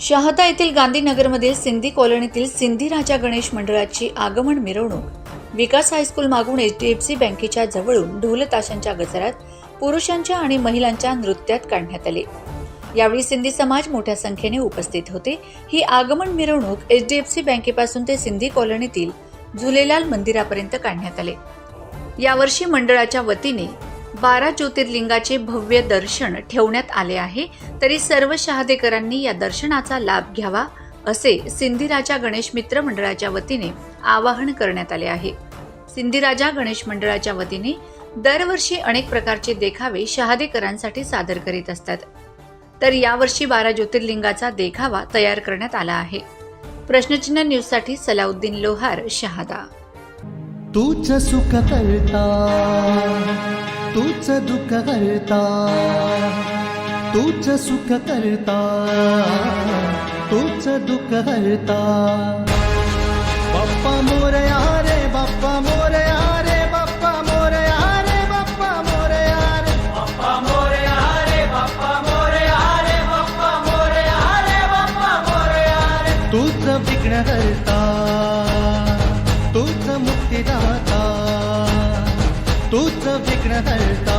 शहादा येथील गांधीनगरमधील सिंधी कॉलनीतील सिंधी राजा गणेश मंडळाची आगमन मिरवणूक. विकास हायस्कूल मागून एच डी एफ सी बँकेच्या जवळून ढोलताशांच्या गजरात पुरुषांच्या आणि महिलांच्या नृत्यात काढण्यात आले. यावेळी सिंधी समाज मोठ्या संख्येने उपस्थित होते. ही आगमन मिरवणूक एच डी एफ सी बँकेपासून ते सिंधी कॉलनीतील झुलेलाल मंदिरापर्यंत काढण्यात आले. यावर्षी मंडळाच्या वतीने बारा ज्योतिर्लिंगाचे भव्य दर्शन ठेवण्यात आले आहे. तरी सर्व शहादेकरांनी या दर्शनाचा लाभ घ्यावा असे सिंधीराजा गणेश मित्र मंडळाच्या वतीने आवाहन करण्यात आले आहे. सिंधीराजा गणेश मंडळाच्या वतीने दरवर्षी अनेक प्रकारचे देखावे शहादेकरांसाठी सादर करीत असतात. तर यावर्षी बारा ज्योतिर्लिंगाचा देखावा तयार करण्यात आला आहे. प्रश्नचिन्ह न्यूजसाठी सलाउद्दीन लोहार शहादा. तू करता. तूच दुःख करता तूच सुख करता तूच दुःख करता. बाप्पा मोरया रे बाप्पा मोरया रे बाप्पा मोरया रे बाप्पा मोरया रे. तूच विघ्न करता तूच विघ्न करता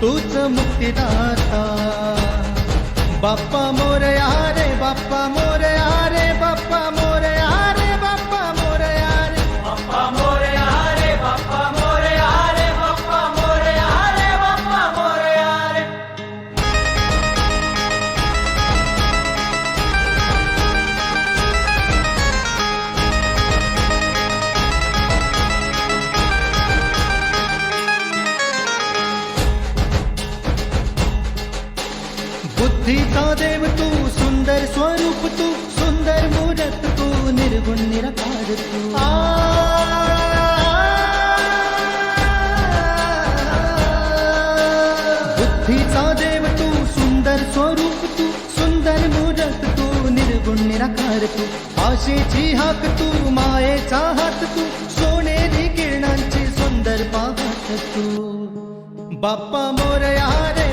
तूच मुक्तिदाता बाप्पा मोरया रे बाप्पा मोरया रे बाप्पा मोरया बुद्धीचा देव तू सुंदर स्वरूप तू सुंदर मूरत तू निर्गुण निरकार तू बुद्धीचा देव तू सुंदर स्वरूप तू सुंदर मूरत तू निर्गुण निराकार तू आशेची हाक तू मायेचा हात तू सोनेरी किरणांची सुंदर पाहत तू बाप्पा मोरया रे